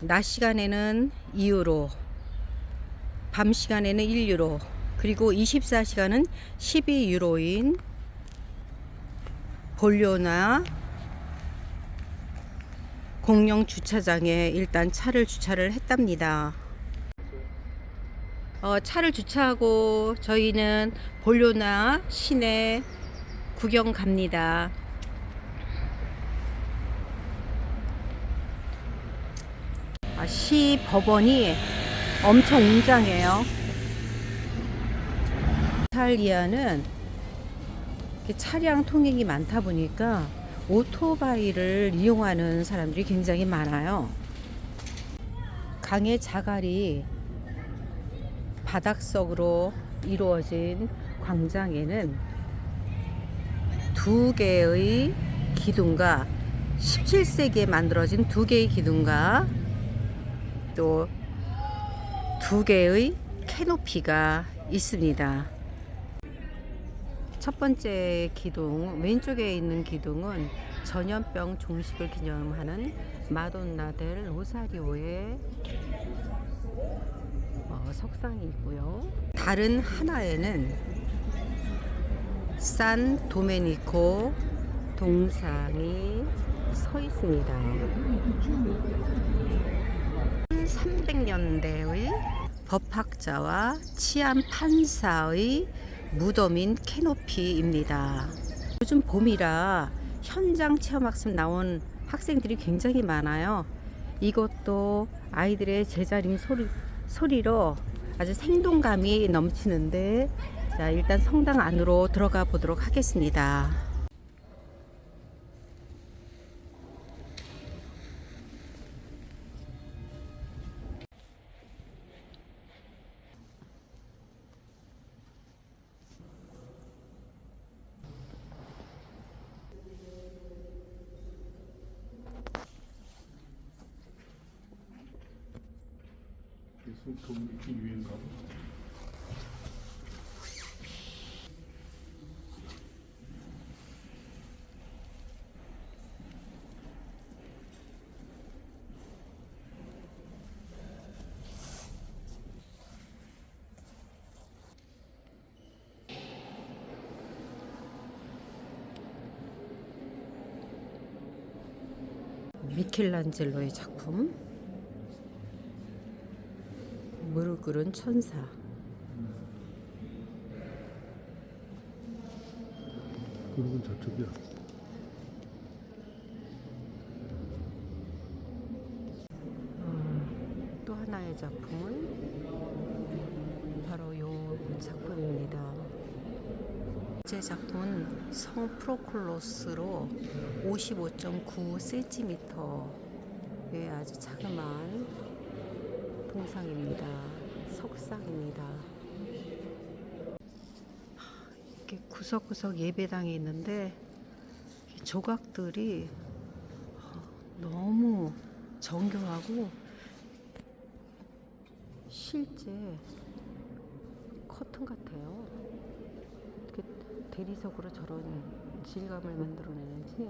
낮 시간에는 2유로, 밤 시간에는 1유로, 그리고 24시간은 12유로인 볼료나 공영 주차장에 일단 차를 주차를 했답니다. 어, 차를 주차하고 저희는 볼료나 시내 구경 갑니다. 시 법원이 엄청 웅장해요. 이탈리아는 차량 통행이 많다 보니까 오토바이를 이용하는 사람들이 굉장히 많아요. 강의 자갈이 바닥석으로 이루어진 광장에는 두 개의 기둥과 17세기에 만들어진 두 개의 기둥과 또 두 개의 캐노피가 있습니다. 첫 번째 기둥, 왼쪽에 있는 기둥은 전염병 종식을 기념하는 마돈나 델 로사리오의 어, 석상이 있고요. 다른 하나에는 산 도메니코 동상이 서 있습니다. 300년대의 법학자와 치안 판사의 무덤인 캐노피입니다. 요즘 봄이라 현장 체험학습 나온 학생들이 굉장히 많아요. 이것도 아이들의 제자림 소리, 소리로 아주 생동감이 넘치는데 자, 일단 성당 안으로 들어가 보도록 하겠습니다. 위인가 봐. 미켈란젤로의 작품 꿇은 천사 그룹은 저쪽이야. 어, 또 하나의 작품은 바로 이 작품입니다. 제 작품은 성 프로콜로스로 55.9cm의 아주 자그마한 동상입니다. 석상입니다. 이렇게 구석구석 예배당이 있는데 이 조각들이 어, 너무 정교하고 실제 커튼 같아요. 어떻게 대리석으로 저런 질감을 만들어내는지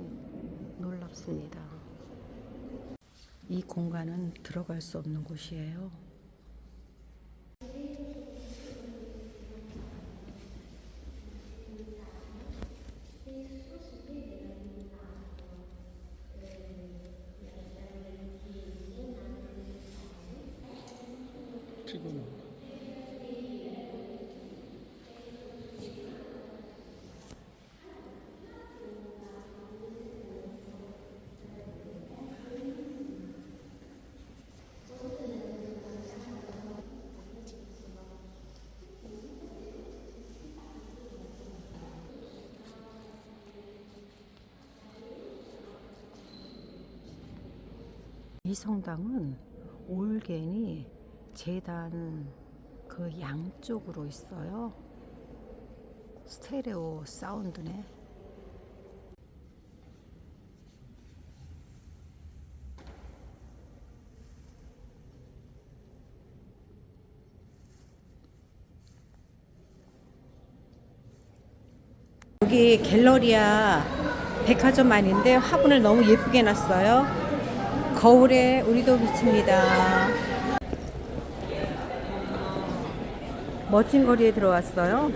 놀랍습니다. 이 공간은 들어갈 수 없는 곳이에요. 성당은 올겐이 재단 그 양쪽으로 있어요. 스테레오 사운드네. 여기 갤러리아 백화점 안인데 화분을 너무 예쁘게 놨어요. 거울에 우리도 비칩니다. 멋진 거리에 들어왔어요.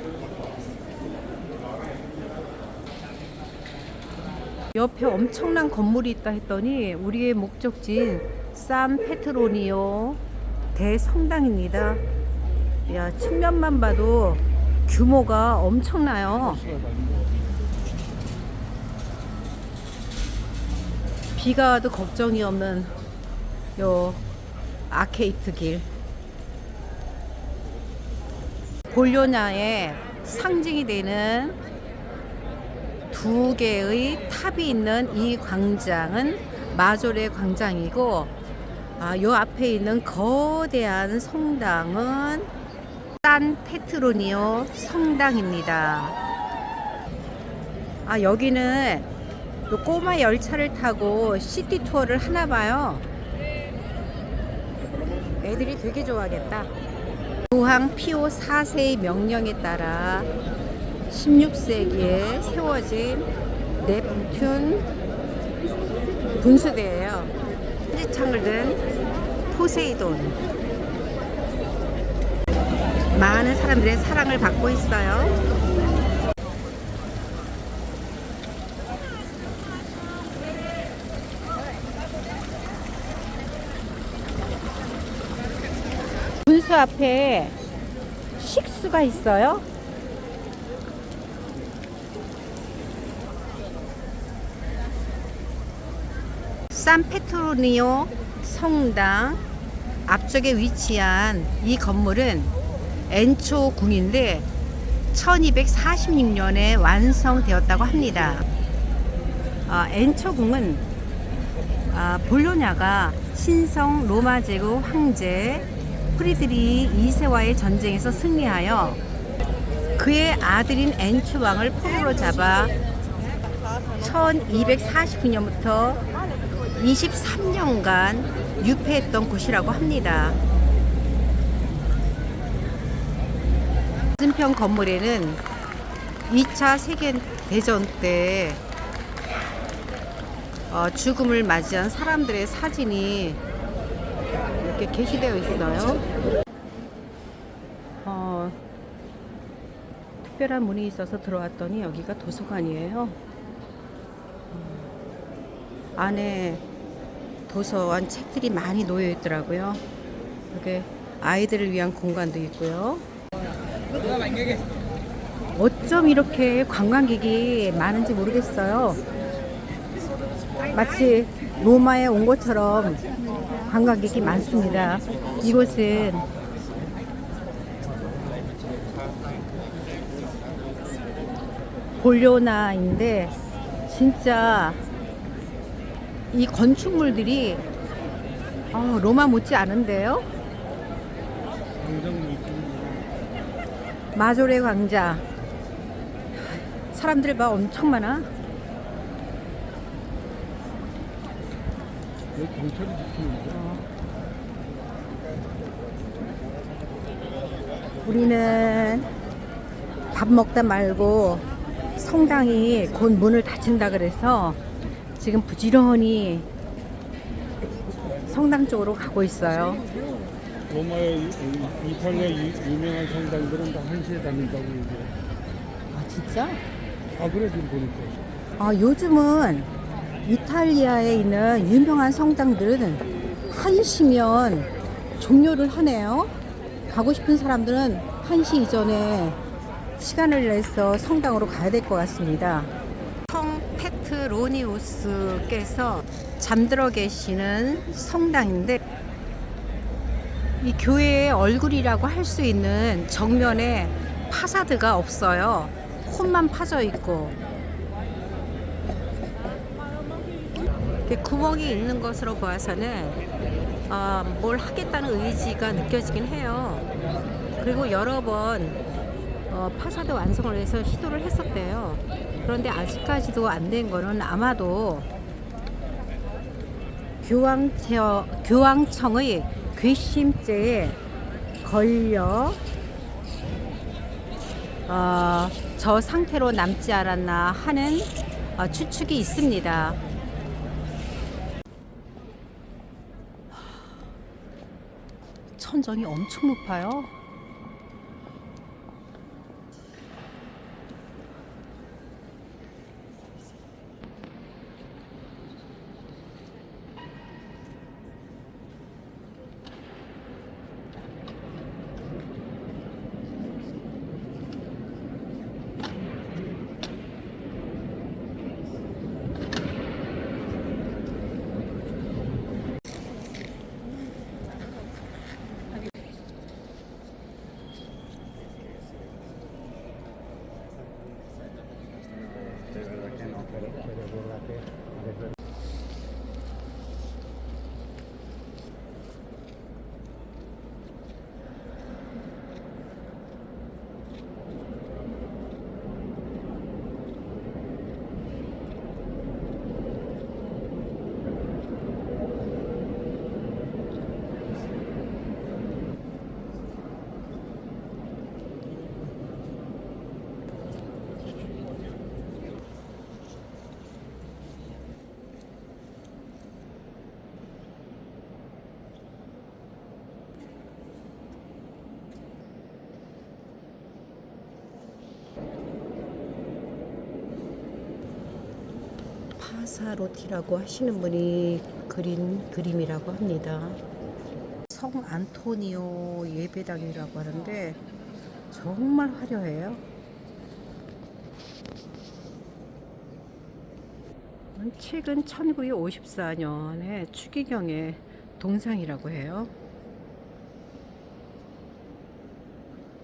옆에 엄청난 건물이 있다 했더니 우리의 목적지인 산 페트로니오 대성당입니다. 야, 측면만 봐도 규모가 엄청나요. 비가 와도 걱정이 없는 요 아케이트 길. 볼료냐의 상징이 되는 두 개의 탑이 있는 이 광장은 마조레 광장이고 아, 요 앞에 있는 거대한 성당은 산 페트로니오 성당입니다. 아, 여기는 요 꼬마 열차를 타고 시티 투어를 하나 봐요. 애들이 되게 좋아하겠다. 교황 피오 4세의 명령에 따라 16세기에 세워진 넵튠 분수대예요. 천지창을 든 포세이돈. 많은 사람들의 사랑을 받고 있어요. 앞에 식수가 있어요. 산페트로니오 성당 앞쪽에 위치한 이 건물은 엔초 궁인데 1246년에 완성되었다고 합니다. 아, 엔초 궁은 아, 볼로냐가 신성 로마 제국 황제 프리드리 2세와의 전쟁에서 승리하여 그의 아들인 엔초 왕을 포로로 잡아 1249년부터 23년간 유폐했던 곳이라고 합니다. 맞은편 건물에는 2차 세계대전 때 어, 죽음을 맞이한 사람들의 사진이 이렇게 게시되어 있어요. 어, 특별한 문이 있어서 들어왔더니 여기가 도서관이에요. 안에 도서관 책들이 많이 놓여 있더라고요. 이렇게 아이들을 위한 공간도 있고요. 어쩜 이렇게 관광객이 많은지 모르겠어요. 마치 로마에 온 것처럼 관광객이 많습니다. 이곳은 볼료나인데 진짜 이 건축물들이 어, 로마 못지 않은데요? 마조레 광장 사람들 봐 엄청 많아 여기 경찰이 지키는데 우리는 밥 먹다 말고 성당이 곧 문을 닫힌다 그래서 지금 부지런히 성당 쪽으로 가고 있어요. 로마의 이- 이- 이탈리아 유- 유명한 성당들은 다 1시에 닫는다고 얘기해 아 진짜? 아 그래 지금 보니까 아 요즘은 이탈리아에 있는 유명한 성당들은 한시면 종료를 하네요. 가고 싶은 사람들은 한시 이전에 시간을 내서 성당으로 가야 될 것 같습니다. 성 페트로니우스께서 잠들어 계시는 성당인데 이 교회의 얼굴이라고 할 수 있는 정면에 파사드가 없어요. 콘만 파져 있고 이렇게 구멍이 있는 것으로 보아서는 아, 뭘 하겠다는 의지가 느껴지긴 해요. 그리고 여러 번 어, 파사드 완성을 해서 시도를 했었대요. 그런데 아직까지도 안 된 거는 아마도 교황청, 교황청의 괘씸죄에 걸려 어, 저 상태로 남지 않았나 하는 어, 추측이 있습니다. 천정이 엄청 높아요. 파사로티라고 하시는 분이 그린 그림이라고 합니다. 성 안토니오 예배당이라고 하는데 정말 화려해요. 최근 1954년에 추기경의 동상이라고 해요.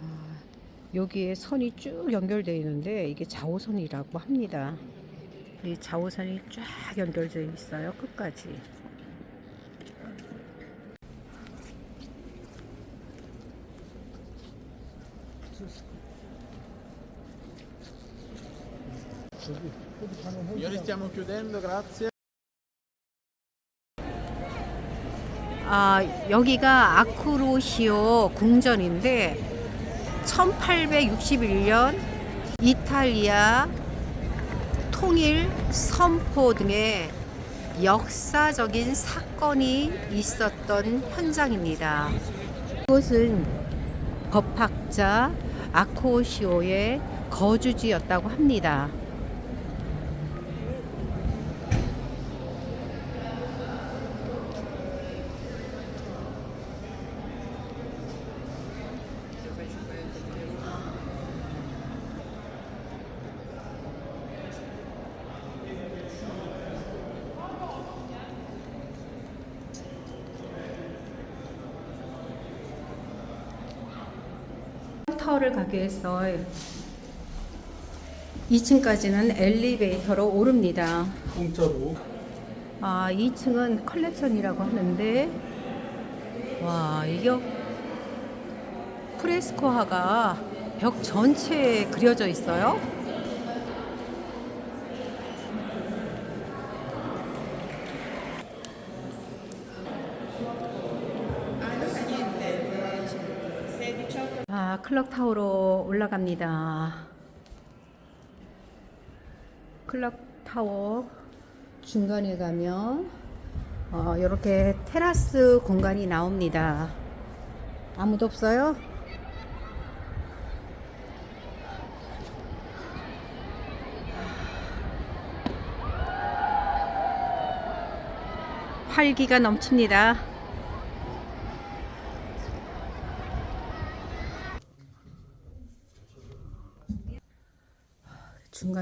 아, 여기에 선이 쭉 연결되어 있는데 이게 좌우선이라고 합니다. 이 좌우선이 쫙 연결되어 있어요. 끝까지. Signori stiamo chiudendo, grazie. 아, 여기가 아크로시오 궁전인데 1861년 이탈리아 통일 선포 등의 역사적인 사건이 있었던 현장입니다. 이곳은 법학자 아코시오의 거주지였다고 합니다. 타워를 가기 위해서 2층까지는 엘리베이터로 오릅니다. 공짜로 아, 2층은 컬렉션이라고 하는데 와, 이게 프레스코화가 벽 전체에 그려져 있어요. 아, 클럭 타워로 올라갑니다. 클럭 타워 중간에 가면 어, 이렇게 테라스 공간이 나옵니다. 아무도 없어요? 활기가 넘칩니다.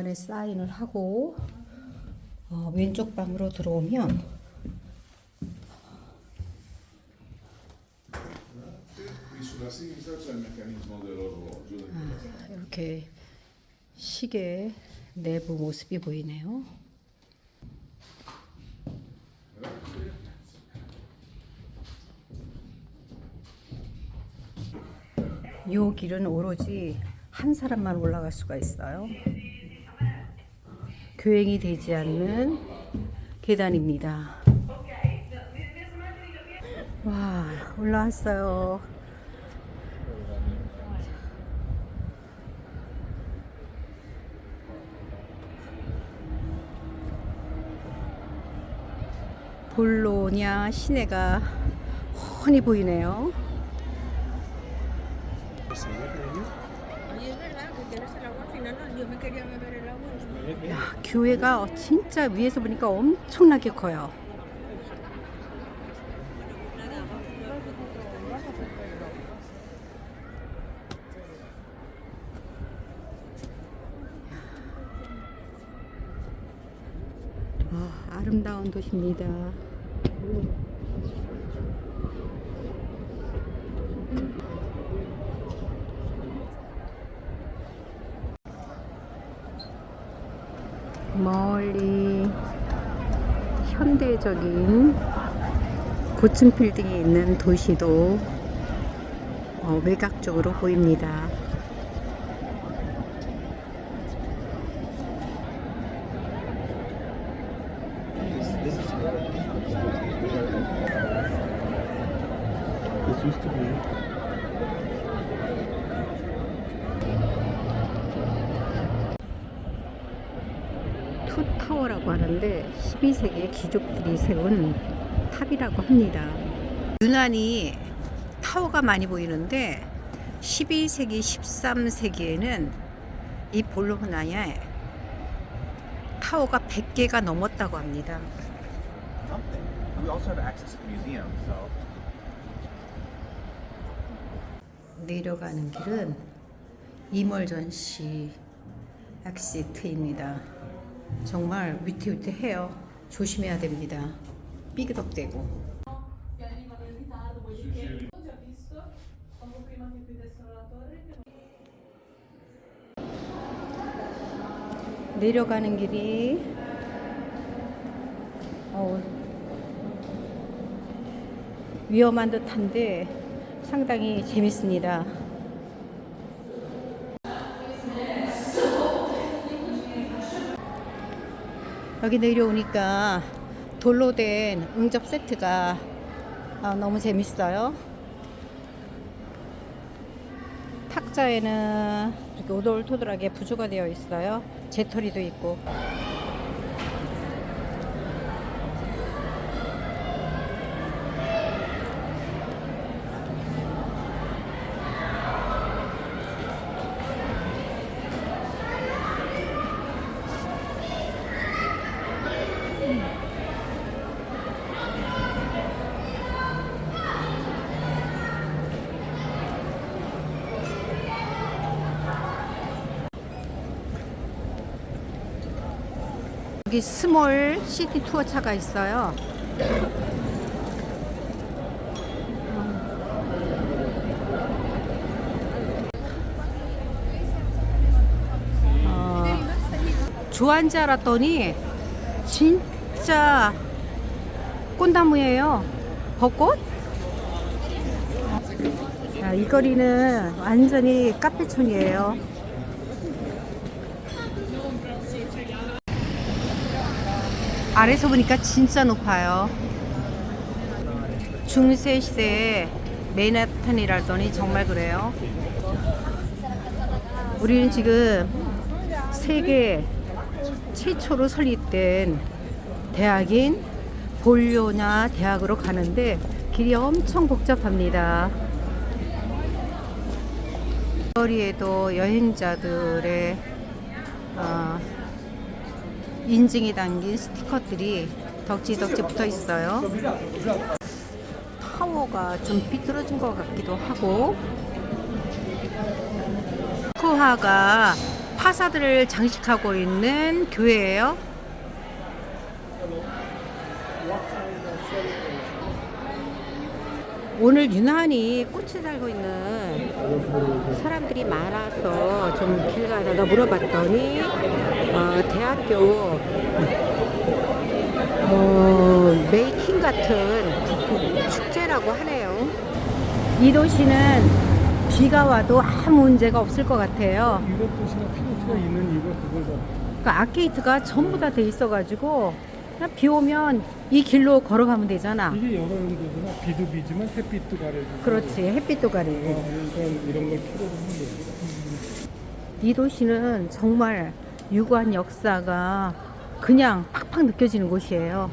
중간에 사인을 하고 어, 왼쪽 방으로 들어오면 del 이렇게 시계 내부 모습이 보이네요. 요 길은 오로지 한 사람만 올라갈 수가 있어요. 교행이 되지 않는 계단입니다. 와, 올라왔어요. 볼로냐 시내가 훤히 보이네요. 야, 교회가 진짜 위에서 보니까 엄청나게 커요. 와, 아름다운 도시입니다. 현대적인 고층 빌딩이 있는 도시도 어, 외곽적으로 보입니다. To be. 투타워라고 하는데 12세기의 귀족들이 세운 탑이라고 합니다. 유난히 타워가 많이 보이는데 12세기, 13세기에는 이 볼로나에 타워가 100개가 넘었다고 합니다. Something. We also have access to the museum, so. 내려가는 길은 이멀전시 엑시트입니다. 정말 위태위태해요. 조심해야 됩니다. 삐그덕대고. 내려가는 길이 어, 위험한 듯한데 상당히 재밌습니다. 여기 내려오니까 돌로 된 응접 세트가 아, 너무 재밌어요. 탁자에는 이렇게 오돌토돌하게 부조가 되어 있어요. 재터리도 있고. 여기 스몰 시티 투어 차가 있어요. 어, 좋아한 줄 알았더니 진짜 꽃나무예요. 벚꽃? 자, 이 거리는 완전히 카페촌이에요. 아래서 보니까 진짜 높아요. 중세 시대의 맨하탄이라더니 정말 그래요. 우리는 지금 세계 최초로 설립된 대학인 볼료냐 대학으로 가는데 길이 엄청 복잡합니다. 거리에도 여행자들의 어, 인증이 담긴 스티커들이 덕지덕지 붙어 있어요. 타워가 좀 비뚤어진 것 같기도 하고 쿠하가 파사드를 장식하고 있는 교회예요. 오늘 유난히 꽃이 달고 있는 사람들이 많아서 좀 길 가다가 물어봤더니 어, 대학교 어, 메이킹 같은 축제라고 하네요. 이 도시는 비가 와도 아무 문제가 없을 것 같아요. 이것 도시가 필요가 있는 그걸 봐. 그러니까 아케이트가 전부 다 돼 있어가지고 그냥 비 오면 이 길로 걸어가면 되잖아. 이게 여러 용도구나. 비도 비지만 햇빛도 가려주고. 그렇지 햇빛도 어, 가리고. 그러니까 이런 걸 필요로 하는 이 도시는 정말 유구한 역사가 그냥 팍팍 느껴지는 곳이에요.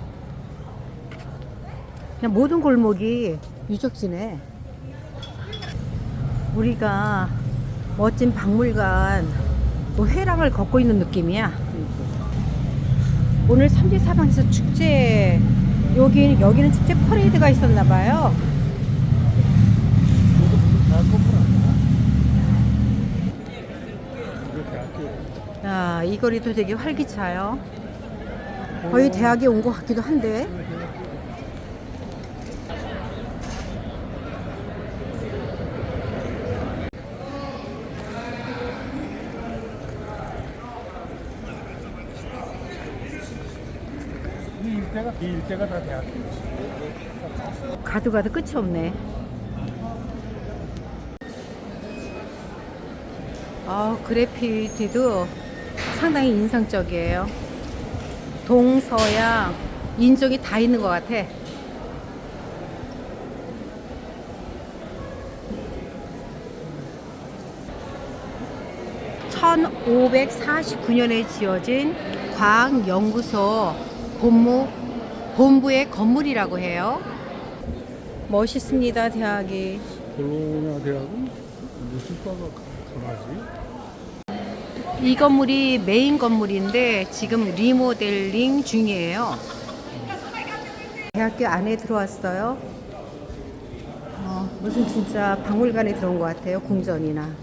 그냥 모든 골목이 유적지네. 우리가 멋진 박물관 뭐 회랑을 걷고 있는 느낌이야. 오늘 삼지사방에서 축제 여기 여기는 축제 퍼레이드가 있었나 봐요. 이렇게 이 거리도 되게 활기차요. 거의 대학에 온 것 같기도 한데. 이 일대가 이 일대가 다 대학교. 가도 가도 끝이 없네. 아, 그래피티도 상당히 인상적이에요. 동서양 인종이 다 있는 것 같아. (1549년에) 지어진 과학연구소 본부 본부의 건물이라고 해요. 멋있습니다, 대학이. 대학은 무슨 과가 강하지? 이 건물이 메인 건물인데 지금 리모델링 중이에요. 대학교 안에 들어왔어요. 어, 무슨 진짜 박물관에 들어온 것 같아요. 궁전이나.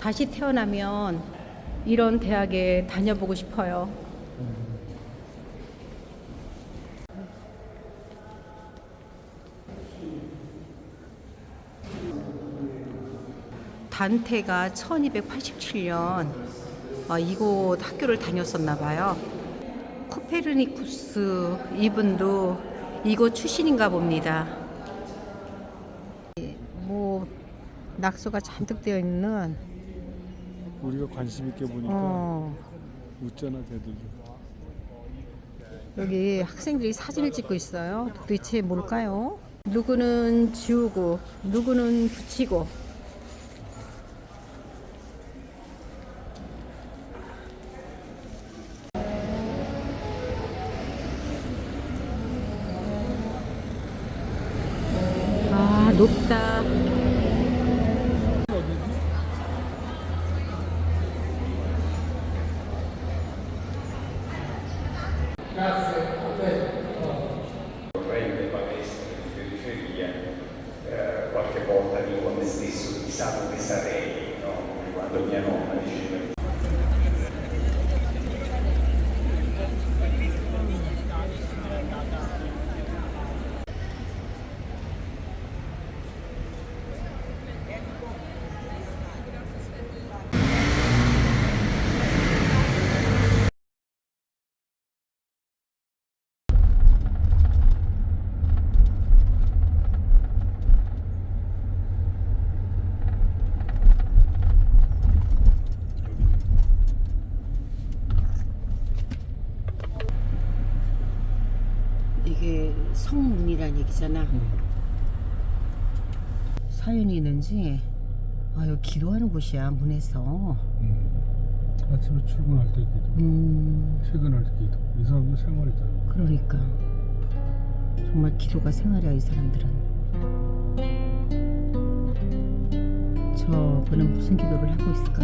다시 태어나면 이런 대학에 다녀보고 싶어요. 단테가 1287년 어, 이곳 학교를 다녔었나 봐요. 코페르니쿠스 이분도 이곳 출신인가 봅니다. 뭐 낙서가 잔뜩 되어 있는 우리가 관심 있게 보니까 어, 웃잖아 대들도. 여기 학생들이 사진을 찍고 있어요. 도대체 뭘까요? 누구는 지우고 누구는 붙이고 Sarei, no? quando mi hanno 이게 성문이란 얘기잖아. 사연이 있는지 아 여기 기도하는 곳이야 문에서. 음. 아침에 출근할 때 기도, 음 퇴근할 때 기도. 이 사람들 생활이잖아. 그러니까 정말 기도가 생활이야 이 사람들은. 저 분은 무슨 기도를 하고 있을까?